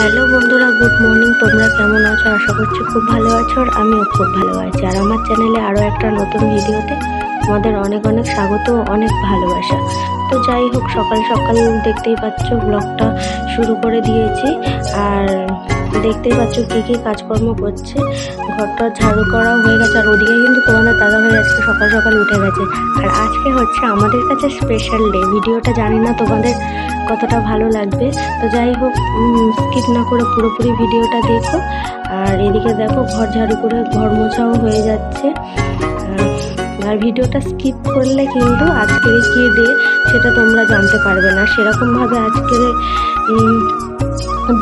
Hello বন্ধুরা, good morning. তোমরা কেমন আছো? আশা করছি খুব ভালো আছো আর আমিও খুব ভালো আছি। আর আমার চ্যানেলে আরও একটা নতুন ভিডিওতে তোমাদের অনেক অনেক স্বাগত অনেক ভালোবাসা। তো যাই হোক, সকাল সকাল দেখতেই পাচ্ছ ব্লগটা শুরু করে দিয়েছি। আর দেখতেই পাচ্ছ কী কী কাজকর্ম করছে। ঘরটা ঝাড়ু করা হয়ে গেছে। আর ওদিকে কিন্তু তোমাদের দাদাভাই আজকে সকাল সকাল উঠে গেছে। আর আজকে হচ্ছে আমাদের কাছে স্পেশাল ডে ভিডিওটা জানি না তোমাদের কতটা ভালো লাগবে। তো যাই হোক স্কিপ না করে পুরোপুরি ভিডিওটা দেখো। আর এদিকে দেখো, ঘর ঝাড়ু করে ঘর মোছাও হয়ে যাচ্ছে। আর ভিডিওটা স্কিপ করলে কিন্তু আজকের কি ডে সেটা তোমরা জানতে পারবে না। সেরকমভাবে আজকের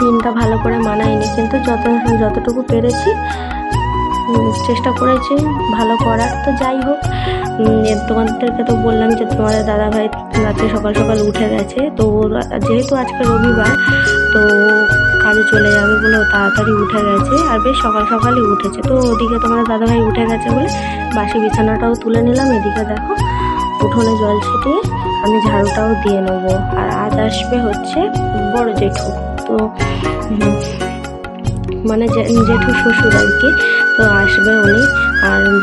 দিনটা ভালো করে মানায়নি। কিন্তু যত, যতটুকু পেরেছি চেষ্টা করেছি ভালো করার। তো যাই হোক তোমাদেরকে তো বললাম যে তোমাদের দাদাভাই রাত্রে সকাল সকাল উঠে গেছে, তো যেহেতু আজকে রবিবার, তো কাজে চলে যাবে বলে তাড়াতাড়ি উঠে গেছে আর বেশ সকাল সকালই উঠেছে। তো ওদিকে তোমাদের দাদাভাই উঠে গেছে বলে বাসি বিছানাটাও তুলে নিলাম, এদিকে দেখো উঠোনে জল ছিটিয়ে আমি ঝাড়ুটাও দিয়ে নেব। আর আজ আসবে হচ্ছে বড় জেঠু। তো মানে জেঠু শ্বশুর আর কি।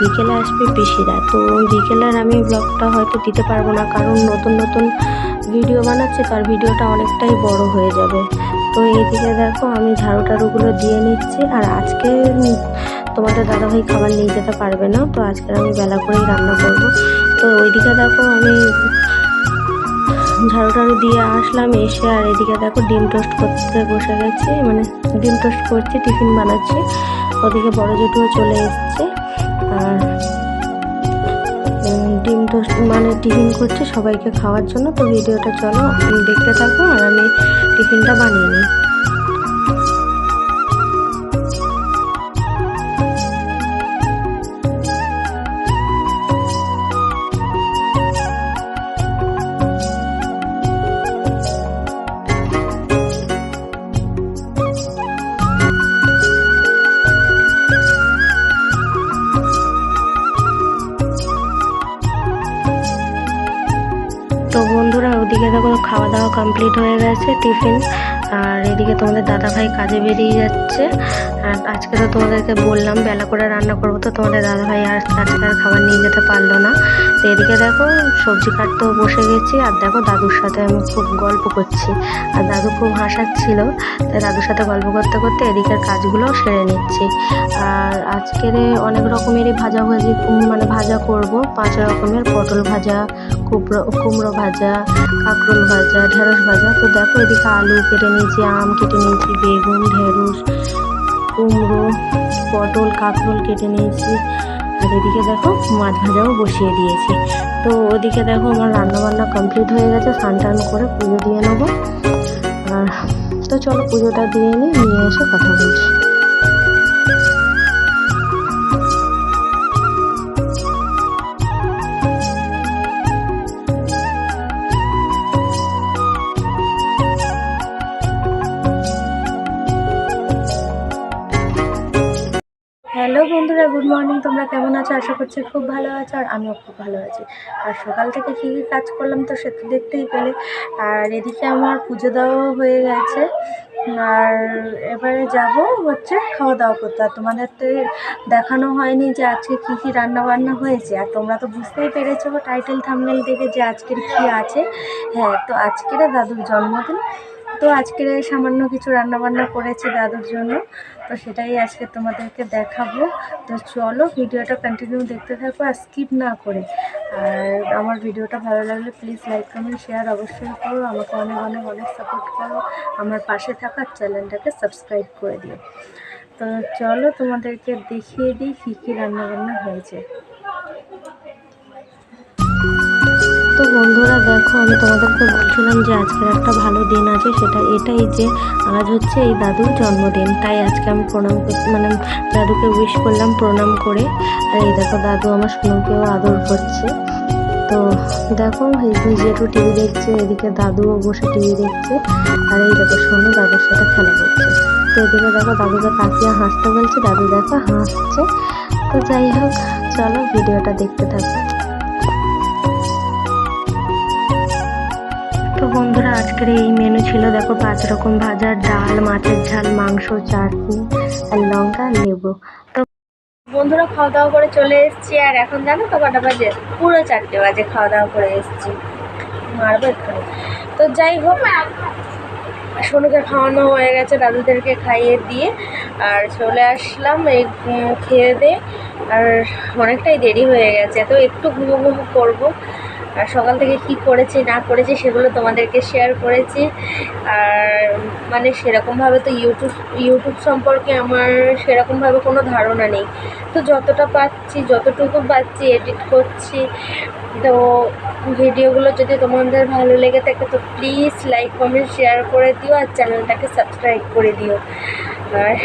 বিকেলে আসবে পিসিরা। তো বিকেলের আমি ব্লগটা হয়তো দিতে পারব না, কারণ নতুন নতুন ভিডিও বানাচ্ছি, তার ভিডিওটা অনেকটাই বড় হয়ে যাবে। তো এইদিকে দেখো, আমি ঝাড়ু টাড়ুগুলো দিয়ে নিচ্ছি, আর আজকে তোমাদের দাদাভাই খাবার নিয়ে যেতে পারবে না, তো আজকে আমি বেলা করেই রান্না করব। তো ওইদিকে দেখো, আমি ঝাড়ু টাড়ু দিয়ে আসলাম এসে, আর এদিকে দেখো, ডিম টোস্ট করতে বসে গেছি মানে ডিম টোস্ট করছি, টিফিন বানাচ্ছি। ওদিকে বড় জেঠুও চলে এসছে। আর ডিম টোস্ট মানে টিফিন করছে সবাইকে খাওয়ার জন্য। তো ভিডিওটা চলো দেখতে থাকো আর আমি টিফিনটা বানিয়ে নিই। বন্ধুরা, ওদিকে দেখো খাওয়া দাওয়া কমপ্লিট হয়ে গেছে, টিফিন। আর এদিকে তোমাদের দাদা ভাই কাজে বেরিয়ে যাচ্ছে। আর আজকে তো তোমাদেরকে বললাম, বেলা করে রান্না করব তো তোমাদের দাদা ভাই আর আজকে আর খাবার নিয়ে যেতে পারল না। তো এদিকে দেখো, সবজি কাটতেও বসে গেছি আর দেখো দাদুর সাথে আমি খুব গল্প করছি। আর দাদু খুব হাসাচ্ছিল, তাই দাদুর সাথে গল্প করতে করতে এদিকের কাজগুলো সেরে নিচ্ছি। আর আজকের অনেক রকমেরই ভাজা ভাজি মানে ভাজা করব। পাঁচ রকমের, পটল ভাজা কুমড়ো কুমড়ো ভাজা, কাঁকরোল ভাজা, ঢেঁড়স ভাজা। তো দেখো এদিকে আলু কেটে নিয়েছি, আম কেটে নিয়েছি, বেগুন, ঢেঁড়স কুমড়ো, পটল কাঁকরোল কেটে নিয়েছি। আর এদিকে দেখো মাছ ভাজাও বসিয়ে দিয়েছি। তো ওদিকে দেখো আমার রান্নাবান্না কমপ্লিট হয়ে গেছে, স্নান টান করে পুজো দিয়ে নেব। আর তো চলো পুজোটা দিয়ে নিই, নিয়ে এসে কথা বলছি। হ্যালো বন্ধুরা, গুড মর্নিং। তোমরা কেমন আছো? আশা করছি খুব ভালো আছো আর আমিও খুব ভালো আছি। আর সকাল থেকে কী কী কাজ করলাম তো সে তো দেখতেই পেলে। আর এদিকে আমার পুজো দেওয়াও হয়ে গেছে। আর এবারে যাব হচ্ছে খাওয়া দাওয়া করতে। আর তোমাদের তো দেখানো হয়নি যে আজকে কী কী রান্নাবান্না হয়েছে। আর তোমরা তো বুঝতেই পেরেছ টাইটেল থামনেল দেখে যে আজকের কী আছে। হ্যাঁ তো আজকের দাদুর জন্মদিন। তো আজকের সামান্য কিছু রান্না বান্না করেছি দাদুর জন্য। তো সেটাই আজকে তোমাদেরকে দেখাবো। তো চলো ভিডিওটা কন্টিনিউ দেখতে থাকো আর স্কিপ না করে। আর আমার ভিডিওটা ভালো লাগলে প্লিজ লাইক কমেন্ট শেয়ার অবশ্যই করো। আমাকে অনেক অনেক অনেক সাপোর্ট করো। আমার পাশে থাকার চ্যানেলটাকে সাবস্ক্রাইব করে দিও। তো চলো তোমাদেরকে দেখিয়ে দিই কী কী রান্নাবান্না হয়েছে। তো বন্ধুরা দেখো, আমি তোমাদেরকে বলছিলাম যে আজকের একটা ভালো দিন আছে, সেটা এটাই যে আজ হচ্ছে এই দাদুর জন্মদিন। তাই আজকে আমি প্রণাম মানে দাদুকে উইশ করলাম প্রণাম করে। আর এই দেখো, দাদু আমার সোনুকেও আদর করছে। তো দেখো, এই যে জেঠু টিভি দেখছে, এদিকে দাদুও বসে টিভি দেখছে। আর এই দেখো, সোনু দাদুর সাথে খেলা করছে। তো এদিকে দেখো দাদুকে তাকিয়ে হাসতে বলছে, দাদু দেখো হাসছে। তো যাই হোক, চলো ভিডিওটা দেখতে থাকো। বন্ধুরা, আজকের এই মেনু ছিল দেখো পাঁচ রকম ভাজা, ডাল, মাছের ঝাল, মাংস, চাটনি, আর লঙ্কা, লেবু। তো বন্ধুরা, খাওয়া দাওয়া করে চলে এসেছি, আর এখন জানো তো কটা বাজে? পুরো চারটে বাজে খাওয়া দাওয়া করে এসেছি। মারবো এক্ষুনি। তো যাই হোক, সোনুকে খাওয়ানো হয়ে গেছে দাদুদেরকে খাইয়ে দিয়ে, আর চলে আসলাম এই খেয়ে দিয়ে আর অনেকটাই দেরি হয়ে গেছে তো একটু ঘুমো ঘুমো করব। আর সকাল থেকে কি করেছি, না করেছি সেগুলো তোমাদেরকে শেয়ার করেছি। আর মানে সেরকমভাবে তো ইউটিউব ইউটিউব সম্পর্কে আমার সেরকমভাবে কোনো ধারণা নেই। তো যতটা পাচ্ছি, যতটুকু পাচ্ছি এডিট করছি, তো ভিডিওগুলো যদি তোমাদের ভালো লেগে থাকে, তো প্লিজ লাইক কমেন্ট শেয়ার করে দিও আর চ্যানেলটাকে সাবস্ক্রাইব করে দিও। আর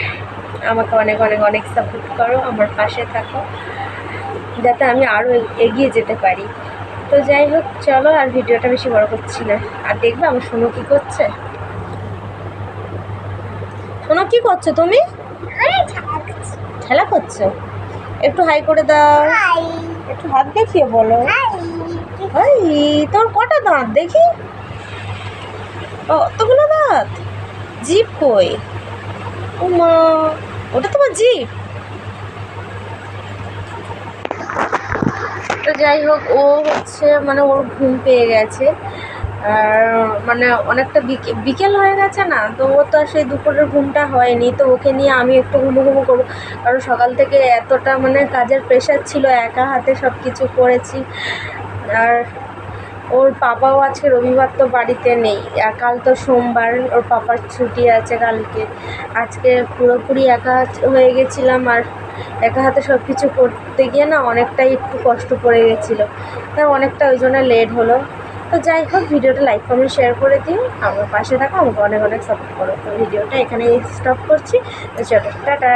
আমাকে অনেক অনেক অনেক সাপোর্ট করো, আমার পাশে থাকো, যাতে আমি আরও এগিয়ে যেতে পারি। তো যাই হোক চলো আর ভিডিওটা বেশি বড় করছি না। আর দেখবে আমার সোনু কি করছে? সোনু কি করছ তুমি? খেলা করছ? একটু হাই করে দাও। একটু হাত দেখিয়ে বলো। হাই তোর কটা দাঁত দেখি? ও অতগুলো দাঁত। জিপ কই? ও মা ওটা তোমার জিপ? তো যাই হোক, ও হচ্ছে মানে ওর ঘুম পেয়ে গেছে। আর মানে অনেকটা বিকে- বিকেল হয়ে গেছে না, তো ও তো আর সেই দুপুরের ঘুমটা হয়নি। তো ওকে নিয়ে আমি একটু ঘুমো ঘুমো করব। কারণ সকাল থেকে এতটা মানে কাজের প্রেশার ছিল, একা হাতে সব কিছু করেছি। আর ওর পাপাও আজকে রবিবার তো বাড়িতে নেই। আর কাল তো সোমবার ওর পাপার ছুটি আছে কালকে। আজকে পুরোপুরি একা হয়ে গেছিলাম আর একা হাতে সব কিছু করতে গিয়ে না অনেকটাই একটু কষ্ট পড়ে গেছিল। তাই অনেকটা ওই জন্য লেট হলো। তো যাই হোক, ভিডিওটা লাইক কমেন্ট শেয়ার করে দিও। আমার পাশে থাকো, আমাকে অনেক অনেক সাপোর্ট করো। তো ভিডিওটা এখানেই স্টপ করছি। চলো টাটা!